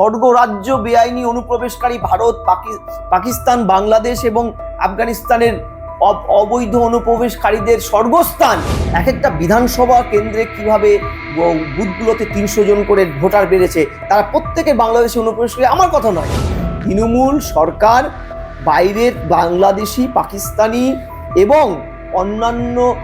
স্বর্গরাজ্য বেআইনি অনুপ্রবেশকারী ভারত, পাকি- পাকিস্তান, বাংলাদেশ এবং আফগানিস্তানের অব- অবৈধ অনুপ্রবেশকারীদের স্বর্গস্থান। এক একটা বিধানসভা কেন্দ্রে কীভাবে বুথগুলোতে তিনশো জন করে ভোটার বেড়েছে, তারা প্রত্যেকে বাংলাদেশে অনুপ্রবেশ করে আমার কথা নয়। তৃণমূল সরকার, বাইরের বাংলাদেশি, পাকিস্তানি এবং অন্যান্য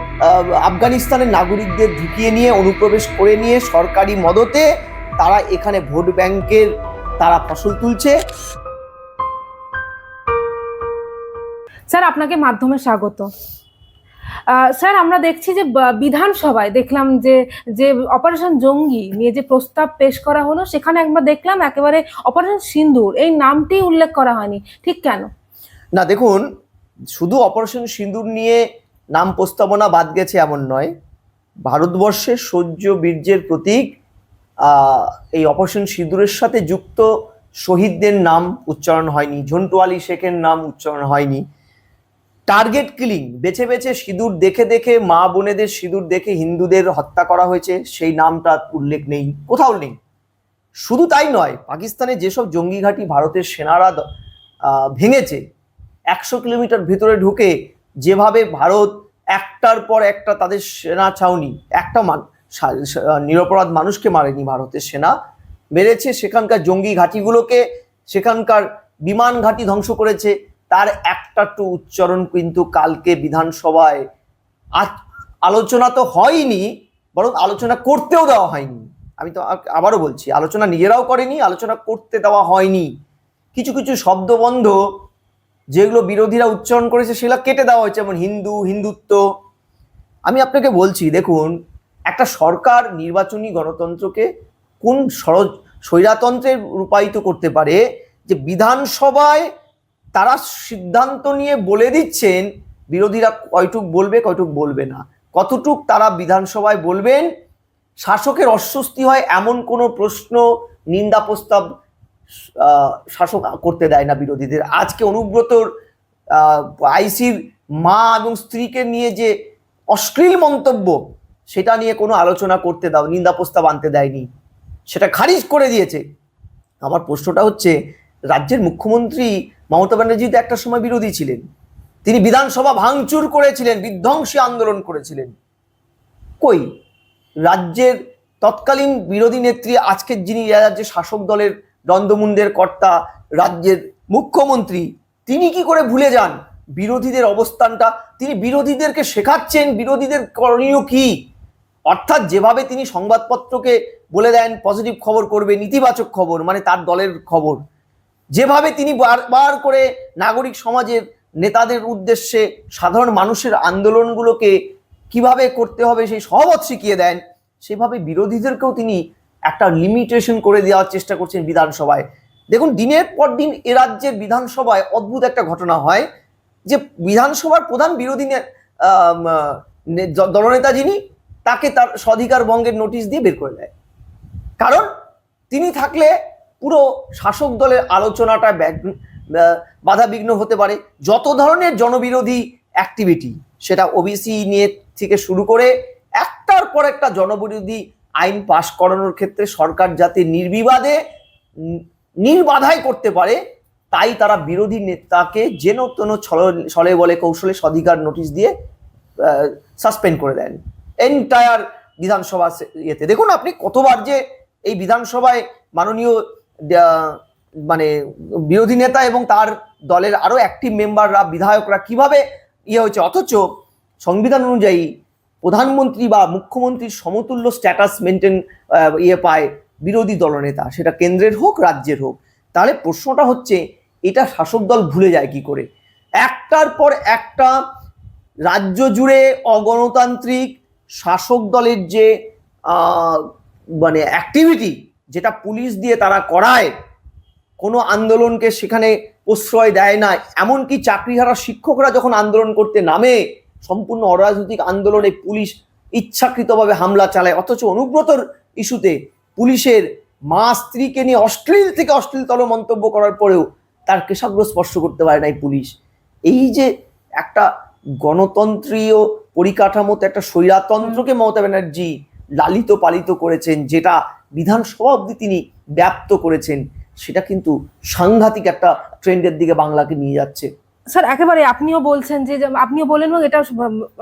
আফগানিস্তানের নাগরিকদের ঢুকিয়ে নিয়ে, অনুপ্রবেশ করে নিয়ে সরকারি মদতে তারা এখানে ভোট ব্যাংকের তারা ফসল তুলছে। স্যার আপনাকে মাধ্যমে স্বাগত। স্যার আমরা দেখছি যে বিধানসভায় দেখলাম যে যে অপারেশন জঙ্গি নিয়ে যে প্রস্তাব পেশ করা হলো সেখানে একবার দেখলাম একেবারে অপারেশন সিন্দুর এই নামটি উল্লেখ করা হয়নি। ঠিক কেন? না দেখুন শুধু অপারেশন সিন্দুর নিয়ে নাম প্রস্তাবনা বাদ গেছে এমন নয়। ভারতবর্ষের সৌর্য বীর্যের প্রতীক এই অপারেশন সিঁদুরের সাথে যুক্ত শহীদদের নাম উচ্চারণ হয়নি ঝন্টু আলী শেখের নাম উচ্চারণ হয়নি। টার্গেট কিলিং, বেছে বেছে সিঁদুর দেখে দেখে মা বোনেদের সিঁদুর দেখে হিন্দুদের হত্যা করা হয়েছে, সেই নামটা উল্লেখ নেই, কোথাও নেই। শুধু তাই নয়, পাকিস্তানে যেসব জঙ্গি ঘাঁটি ভারতের সেনারা ভেঙেছে, একশো কিলোমিটার ভিতরে ঢুকে যেভাবে ভারত একটার পর একটা তাদের সেনা ছাউনি, একটা মান নিরপরাধ মানুষকে মারেনি ভারতের সেনা। মেরেছে সেখানকার জঙ্গি ঘাঁটিগুলোকে, সেখানকার বিমান ঘাঁটি ধ্বংস করেছে। তার একটা টু উচ্চারণ কিন্তু কালকে বিধানসভায় আলোচনা তো হয়নি, বরং আলোচনা করতেও দেওয়া হয়নি। আমি তো আবারও বলছি, আলোচনা নিজেরাও করেনি, আলোচনা করতে দেওয়া হয়নি। কিছু কিছু শব্দবন্ধ যেগুলো বিরোধীরা উচ্চারণ করেছে সেগুলো কেটে দেওয়া হয়েছে, যেমন হিন্দু, হিন্দুত্ব। আমি আপনাকে বলছি, দেখুন একটা সরকার নির্বাচনী গণতন্ত্রকে কোন সরজ স্বৈরাতন্ত্রে রূপায়িত করতে পারে যে বিধানসভায় তারা সিদ্ধান্ত নিয়ে বলে দিচ্ছেন, বিরোধীরা কয়টুক বলবে কয়টুক বলবে না। কতটুক তারা বিধানসভায় বলবেন, শাসকের অস্বস্তি হয় এমন কোনো প্রশ্ন, নিন্দা প্রস্তাব শাসক করতে দেয় না বিরোধীদের। আজকে অনুব্রতর আইসির মা এবং স্ত্রীকে নিয়ে যে অশ্লীল মন্তব্য সেটা নিয়ে কোনো আলোচনা করতে দাও, নিন্দা প্রস্তাব আনতে দেয়নি। সেটা খারিজ করে দিয়েছে। আমার প্রশ্নটা হচ্ছে, রাজ্যের মুখ্যমন্ত্রী মমতা ব্যানার্জি তো একটা সময় বিরোধী ছিলেন। তিনি বিধানসভা ভাঙচুর করেছিলেন, বিধ্বংসী আন্দোলন করেছিলেন। কই? রাজ্যের তৎকালীন বিরোধী নেত্রী আজকের যিনি রাজ্যের শাসক দলের দ্বন্দ্বমুন্ডের কর্তা, রাজ্যের মুখ্যমন্ত্রী, তিনি কি করে ভুলে যান? বিরোধীদের অবস্থানটা, তিনি বিরোধীদেরকে শেখাচ্ছেন, বিরোধীদের করণীয় কি? অর্থাৎ যেভাবে তিনি সংবাদপত্রকে বলে দেন পজিটিভ খবর করবে, নেতিবাচক খবর মানে তার দলের খবর, যেভাবে তিনি বারবার করে নাগরিক সমাজের নেতাদের উদ্দেশ্যে সাধারণ মানুষের আন্দোলনগুলোকে কীভাবে করতে হবে সেই সহবত শিখিয়ে দেন, সেভাবে বিরোধীদেরকেও তিনি একটা লিমিটেশন করে দেওয়ার চেষ্টা করছেন বিধানসভায়। দেখুন, দিনের পর দিন এ রাজ্যের বিধানসভায় অদ্ভুত একটা ঘটনা হয় যে বিধানসভার প্রধান বিরোধী দলনেতা যিনি তাকে তার স্বাধিকার ভঙ্গের নোটিশ দিয়ে বের করে দেয় কারণ তিনি থাকলে পুরো শাসক দলের আলোচনাটা বাধাবিঘ্ন হতে পারে। যত ধরনের জনবিরোধী অ্যাক্টিভিটি সেটা ওবিসি নিয়ে থেকে শুরু করে একটার পর একটা জনবিরোধী আইন পাশ করানোর ক্ষেত্রে সরকার যাতে নির্বিবাদে নির্বাধায় করতে পারে, তাই তারা বিরোধী নেতাকে যেন তেন ছল- ছলে বলে কৌশলে স্বাধিকার নোটিশ দিয়ে সাসপেন্ড করে দেন। এন্টায়ার বিধানসভা ইয়েতে। দেখুন আপনি কতবার যে এই বিধানসভায় মাননীয় মানে বিরোধী নেতা এবং তার দলের আরও অ্যাক্টিভ মেম্বাররা বিধায়করা কীভাবে ইয়ে হয়েছে? অথচ সংবিধান অনুযায়ী প্রধানমন্ত্রী বা মুখ্যমন্ত্রীর সমতুল্য স্ট্যাটাস মেনটেন ইয়ে পায় বিরোধী দলনেতা। সেটা কেন্দ্রের হোক, রাজ্যের হোক। তাহলে প্রশ্নটা হচ্ছে, এটা শাসক দল ভুলে যায় কি করে? একটার পর একটা রাজ্য জুড়ে অগণতান্ত্রিক শাসক দলের যে মানে অ্যাক্টিভিটি যেটা পুলিশ দিয়ে তারা করায়, কোনো আন্দোলনকে সেখানে প্রশ্রয় দেয় না, এমনকি চাকরিহারা শিক্ষকরা যখন আন্দোলন করতে নামে, সম্পূর্ণ অরাজনৈতিক আন্দোলনে পুলিশ ইচ্ছাকৃতভাবে হামলা চালায়, অথচ অনুব্রতর ইস্যুতে পুলিশের মা স্ত্রীকে নিয়ে অশ্লীল থেকে অশ্লীলতর মন্তব্য করার পরেও তার কেশাগ্র স্পর্শ করতে পারে নাই পুলিশ। এই যে একটা গণতন্ত্রীয় পরিকাঠামোতে একটা স্বৈরাতন্ত্রকে মমতা ব্যানার্জি লালিত পালিত করেছেন যেটা বিধানসভা অব্দি তিনি ব্যপ্ত করেছেন সেটা কিন্তু সাংঘাতিক একটা ট্রেন্ডের দিকে বাংলাকে নিয়ে যাচ্ছে। স্যার একেবারে আপনিও বলছেন যে আপনিও বলেন এবং এটা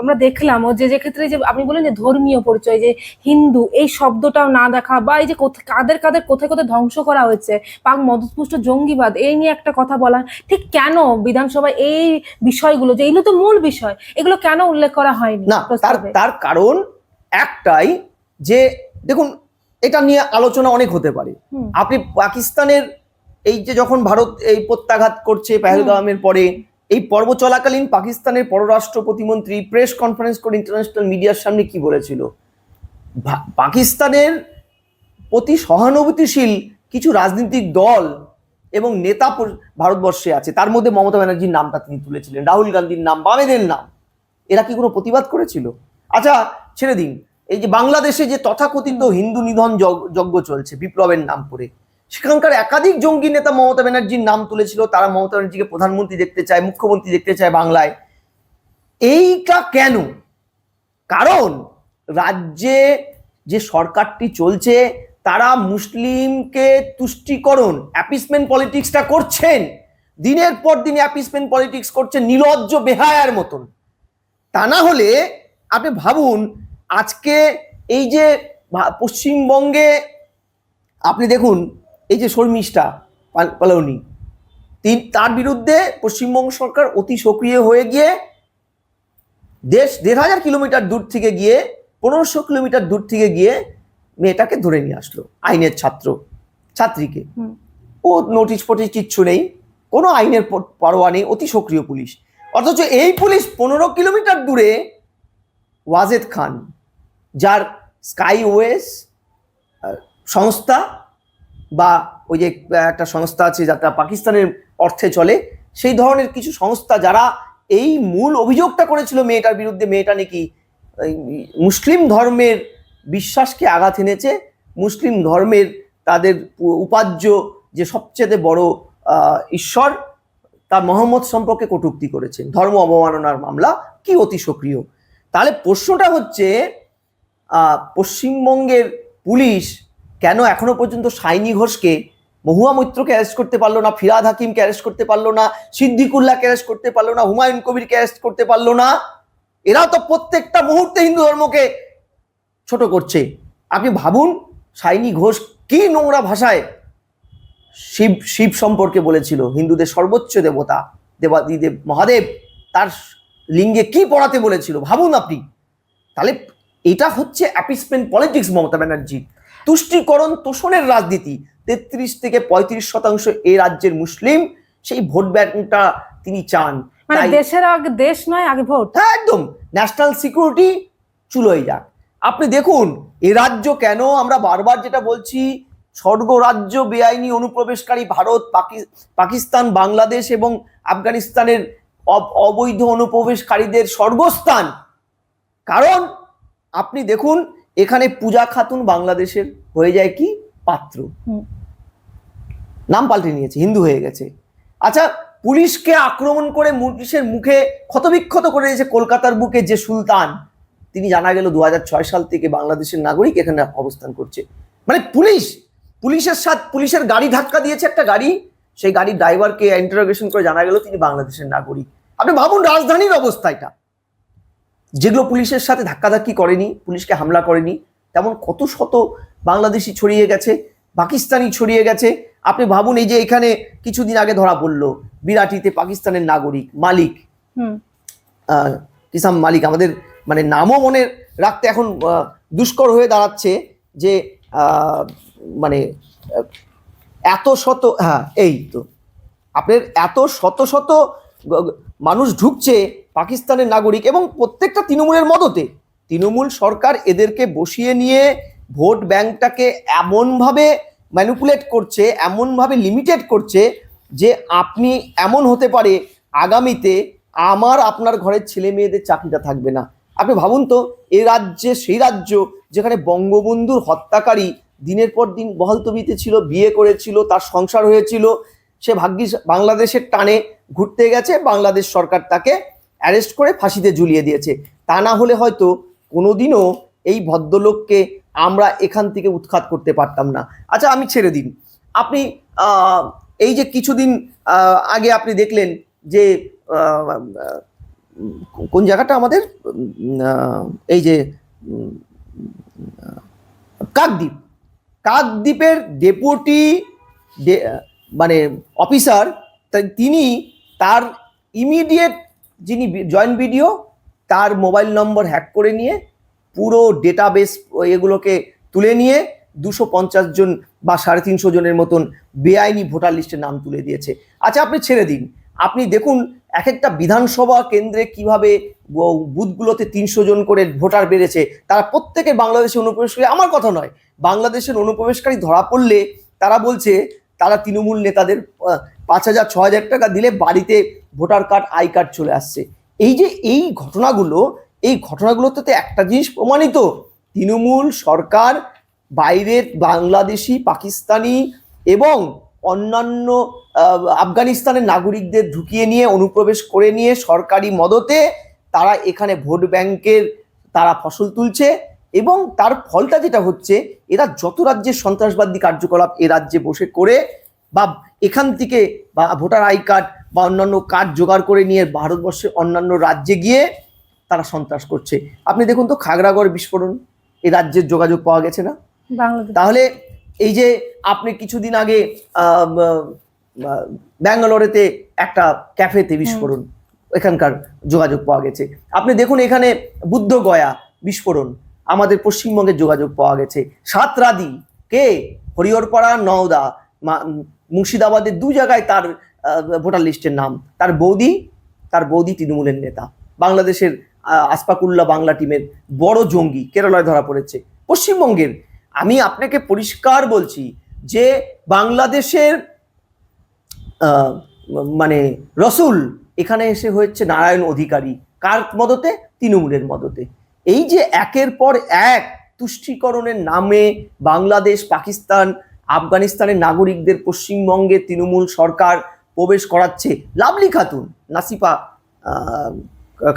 আমরা দেখলাম যে যে ক্ষেত্রে যে আপনি বলেন যে ধর্মীয় পরিচয় যে হিন্দু এই শব্দটাও না দেখা বা এই যে কাদের কাদের কোথায় কোথায় ধ্বংস করা হয়েছে পাক মদতপুষ্ট জঙ্গিবাদ এই নিয়ে একটা কথা বলা ঠিক কেন বিধানসভায় এই বিষয়গুলো যে এগুলো তো মূল বিষয় এগুলো কেন উল্লেখ করা হয়নি না তার তার কারণ একটাই যে দেখুন এটা নিয়ে আলোচনা অনেক হতে পারে। আপনি পাকিস্তানের এই যে যখন ভারত এই প্রত্যাঘাত করছে পেহেলগামের পরে এই পর্ব চলাকালীন পাকিস্তানের পররাষ্ট্র প্রতিমন্ত্রী প্রেস কনফারেন্স করে ইন্টারন্যাশনাল মিডিয়ার সামনে কি বলেছিল? পাকিস্তানের প্রতি সহানুভূতিশীল কিছু রাজনৈতিক দল এবং নেতা ভারতবর্ষে আছে, তার মধ্যে মমতা ব্যানার্জির নামটা তিনি তুলেছিলেন, রাহুল গান্ধীর নাম, বামেদের নাম। এরা কি কোনো প্রতিবাদ করেছিল? আচ্ছা ছেড়ে দিন। এই যে বাংলাদেশে যে তথাকথিত হিন্দু নিধন যজ্ঞ চলছে বিপ্লবের নাম করে সেখানকার একাধিক জঙ্গি নেতা মমতা ব্যানার্জির নাম তুলেছিল, তারা মমতা ব্যানার্জিকে প্রধানমন্ত্রী দেখতে চায়, মুখ্যমন্ত্রী দেখতে চায় বাংলায়। এইটা কেন? কারণ রাজ্যে যে সরকারটি চলছে, তারা মুসলিমকে তুষ্টিকরণ অ্যাপিসমেন্ট পলিটিক্সটা করছেন। দিনের পর দিন অ্যাপিসমেন্ট পলিটিক্স করছেন নির্লজ্জ বেহায়ার মতন। তা না হলে আপনি ভাবুন, আজকে এই যে পশ্চিমবঙ্গে আপনি দেখুন এই যে শর্মিষ্ঠা পাল- পালনি তিন তার বিরুদ্ধে পশ্চিমবঙ্গ সরকার অতি সক্রিয় হয়ে গিয়ে দেশ দেড় হাজার কিলোমিটার দূর থেকে গিয়ে পনেরোশো কিলোমিটার দূর থেকে গিয়ে মেয়েটাকে ধরে নিয়ে আসলো আইনের ছাত্র ছাত্রীকে। ও নোটিশ ফটিশ কিচ্ছু নেই কোনো আইনের পরোয়া নেই অতি সক্রিয় পুলিশ। অথচ এই পুলিশ পনেরো কিলোমিটার দূরে ওয়াজেদ খান যার স্কাই ওয়েস সংস্থা বা ওই যে একটা সংস্থা আছে যাটা পাকিস্তানের অর্থে চলে, সেই ধরনের কিছু সংস্থা যারা এই মূল অভিযোগটা করেছিল মেয়েটার বিরুদ্ধে, মেয়েটা নাকি মুসলিম ধর্মের বিশ্বাসকে আঘাত এনেছে, মুসলিম ধর্মের তাদের উপাজ্য যে সবচেয়ে বড় ঈশ্বর তার মোহাম্মদ সম্পর্কে কটূক্তি করেছেন। ধর্ম অবমাননার মামলা কি অতি সক্রিয়? তাহলে প্রশ্নটা হচ্ছে পশ্চিমবঙ্গের পুলিশ কেন এখনও পর্যন্ত সাইনি ঘোষকে মহুয়া মৈত্রকে অ্যারেস্ট করতে পারল না, ফিরাদ হাকিমকে অ্যারেস্ট করতে পারল না, সিদ্দিকুল্লাহকে অ্যারেস্ট করতে পারল না, হুমায়ুন কবিরকে অ্যারেস্ট করতে পারল না? এরাও তো প্রত্যেকটা মুহূর্তে হিন্দু ধর্মকে ছোট করছে। আপনি ভাবুন, সাইনি ঘোষ কি নোংরা ভাষায় শিব শিব সম্পর্কে বলেছিল, হিন্দুদের সর্বোচ্চ দেবতা দেবাদিদেব মহাদেব, তার লিঙ্গে কি পড়াতে বলেছিল? ভাবুন আপনি। তাহলে এটা হচ্ছে অ্যাপিসমেন্ট পলিটিক্স মমতা ব্যানার্জি তুষ্টিকরণ তোষণের রাজনীতি। তেত্রিশ থেকে পঁয়ত্রিশ শতাংশ এ রাজ্যের মুসলিম সেই ভোট ব্যাংকটা তিনি চান। মানে দেশের আগে দেশ নয় আগে ভোট। হ্যাঁ একদম। ন্যাশনাল সিকিউরিটি চুলোই যাক। আপনি দেখুন এ রাজ্য কেন আমরা বারবার যেটা বলছি স্বর্গ রাজ্য বেআইনি অনুপ্রবেশকারী ভারত পাকি- পাকিস্তান বাংলাদেশ এবং আফগানিস্তানের অব- অবৈধ অনুপ্রবেশকারীদের স্বর্গস্থান। কারণ আপনি দেখুন এখানে পূজা খাতুন বাংলাদেশের হয়ে যায় কি? পাত্র। নাম পাল্টে নিয়েছে হিন্দু হয়ে গেছে। আচ্ছা পুলিশকে আক্রমণ করে পুলিশের মুখে ক্ষতবিক্ষত করে দিয়েছে কলকাতার বুকে যে সুলতান। তিনি জানা গেল দু হাজার ছয় সাল থেকে বাংলাদেশের নাগরিক এখানে অবস্থান করছে। মানে পুলিশ পুলিশের সাথে পুলিশের গাড়ি ধাক্কা দিয়েছে একটা গাড়ি। সেই গাড়ির ড্রাইভারকে ইন্টারোগেশন করে জানা গেল তিনি বাংলাদেশের নাগরিক। আপনি ভাবুন রাজধানীর অবস্থা এটা। যেগুলো পুলিশের সাথে ধাক্কাধাক্কি করেনি পুলিশকে হামলা করেনি তেমন কত শত বাংলাদেশি ছড়িয়ে গেছে পাকিস্তানি ছড়িয়ে গেছে। আপনি ভাবুন এই যে এখানে কিছুদিন আগে ধরা পড়ল বিরাটিতে পাকিস্তানের নাগরিক মালিক। কিসাম মালিক আমাদের মানে নামও মনে রাখতে এখন দুষ্কর হয়ে দাঁড়াচ্ছে যে মানে এত শত হ্যাঁ এই তো। আপনার এত শত শত মানুষ ঢুকছে পাকিস্তানের নাগরিক এবং প্রত্যেকটা তৃণমূলের মদতে তৃণমূল সরকার এদেরকে বসিয়ে নিয়ে ভোট ব্যাংকটাকে এমনভাবে ম্যানিপুলেট করছে, এমনভাবে লিমিটেড করছে যে আপনি এমন হতে পারে আগামীতে আমার আপনার ঘরের ছেলে মেয়েদের চাকরিটা থাকবে না। আপনি ভাবুন তো, এ রাজ্যে, সেই রাজ্য যেখানে বঙ্গবন্ধুর হত্যাকারী দিনের পর দিন বহালতবিতে ছিল, বিয়ে করেছিল, তার সংসার হয়েছিল, সে ভাগ্যিস বাংলাদেশের টানে ঘুরতে গেছে, বাংলাদেশ সরকার তাকে অ্যারেস্ট করে ফাঁসিতে ঝুলিয়ে দিয়েছে। তা না হলে হয়তো কোনোদিনও এই ভদ্রলোককে আমরা এখান থেকে উৎখাত করতে পারতাম না। আচ্ছা আমি ছেড়ে দিন। আপনি এই যে কিছুদিন আগে আপনি দেখলেন যে কোন জায়গাটা আমাদের? এই যে কাকদ্বীপ। কাকদ্বীপের ডেপুটি মানে অফিসার তিনি তার ইমিডিয়েট যিনি জয়েন্ট ভিডিও তার মোবাইল নম্বর হ্যাক করে নিয়ে পুরো ডেটাবেস এগুলোকে তুলে নিয়ে দুশো পঞ্চাশ জন বা সাড়ে তিনশো জনের মতন বেআইনি ভোটার লিস্টে নাম তুলে দিয়েছে। আচ্ছা আপনি ছেড়ে দিন। আপনি দেখুন এক একটা বিধানসভা কেন্দ্রে কীভাবে বুথগুলোতে তিনশো জন করে ভোটার বেড়েছে। তারা প্রত্যেকে বাংলাদেশে অনুপ্রবেশকারী। আমার কথা নয়, বাংলাদেশের অনুপ্রবেশকারী ধরা পড়লে তারা বলছে, তারা তৃণমূল নেতাদের পাঁচ হাজার ছ হাজার টাকা দিলে বাড়িতে ভোটার কার্ড, আই কার্ড চলে আসছে। এই যে এই ঘটনাগুলো, এই ঘটনাগুলোতে একটা জিনিস প্রমাণিত, তৃণমূল সরকার, বাইরের বাংলাদেশি, পাকিস্তানি এবং অন্যান্য আফগানিস্তানের নাগরিকদের ঢুকিয়ে নিয়ে, অনুপ্রবেশ করে নিয়ে সরকারি মদতে তারা এখানে ভোট ব্যাংকের তারা ফসল তুলছে এবং তার ফলটা যেটা হচ্ছে, এরা যত রাজ্যের সন্ত্রাসবাদী কার্যকলাপ এ রাজ্যে বসে করে বা এখান থেকে বা ভোটার আই কার্ড বা অন্যান্য কার্ড জোগাড় করে নিয়ে ভারতবর্ষের অন্যান্য রাজ্যে গিয়ে তারা সন্ত্রাস করছে। আপনি দেখুন তো খাগড়াগড় বিস্ফোরণ এই রাজ্যের যোগাযোগ পাওয়া গেছে না? তাহলে এই যে আপনি কিছুদিন আগে ব্যাঙ্গালোরেতে একটা ক্যাফেতে বিস্ফোরণ এখানকার যোগাযোগ পাওয়া গেছে। আপনি দেখুন এখানে বুদ্ধ গয়া বিস্ফোরণ আমাদের পশ্চিমবঙ্গের যোগাযোগ পাওয়া গেছে। সাতরাদি কে? হরিহরপাড়া নওদা মা- মুর্শিদাবাদের দু জায়গায় তার ভোটার লিস্টের নাম। তার বৌদি তার বৌদি তৃণমূলের নেতা। বাংলাদেশের আসপাকুল্লা বাংলা টিমের বড় জঙ্গি কেরালায় ধরা পড়েছে। পশ্চিমবঙ্গের, আমি আপনাকে পরিষ্কার বলছি যে বাংলাদেশের মানে রসুল এখানে এসে হয়েছে নারায়ণ অধিকারী। কার মদতে? তৃণমূলের মদতে। এই যে একের পর এক তুষ্টিকরণের নামে বাংলাদেশ, পাকিস্তান আফগানিস্তানের নাগরিকদের পশ্চিমবঙ্গে তৃণমূল সরকার প্রবেশ করাচ্ছে। লাভলি খাতুন নাসিফা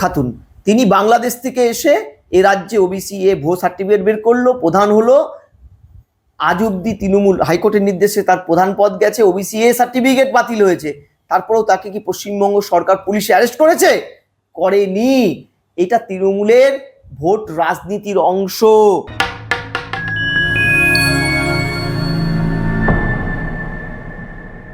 খাতুন, তিনি বাংলাদেশ থেকে এসে এ রাজ্যে ওবিসি এ ভো সার্টিফিকেট বের করল, প্রধান হলো আজ অব্দি তৃণমূল হাইকোর্টের নির্দেশে তার প্রধান পদ গেছে ওবিসি এ সার্টিফিকেট বাতিল হয়েছে। তারপরেও তাকে কি পশ্চিমবঙ্গ সরকার পুলিশে অ্যারেস্ট করেছে? করেনি। এটা তৃণমূলের ভোট রাজনীতির অংশ।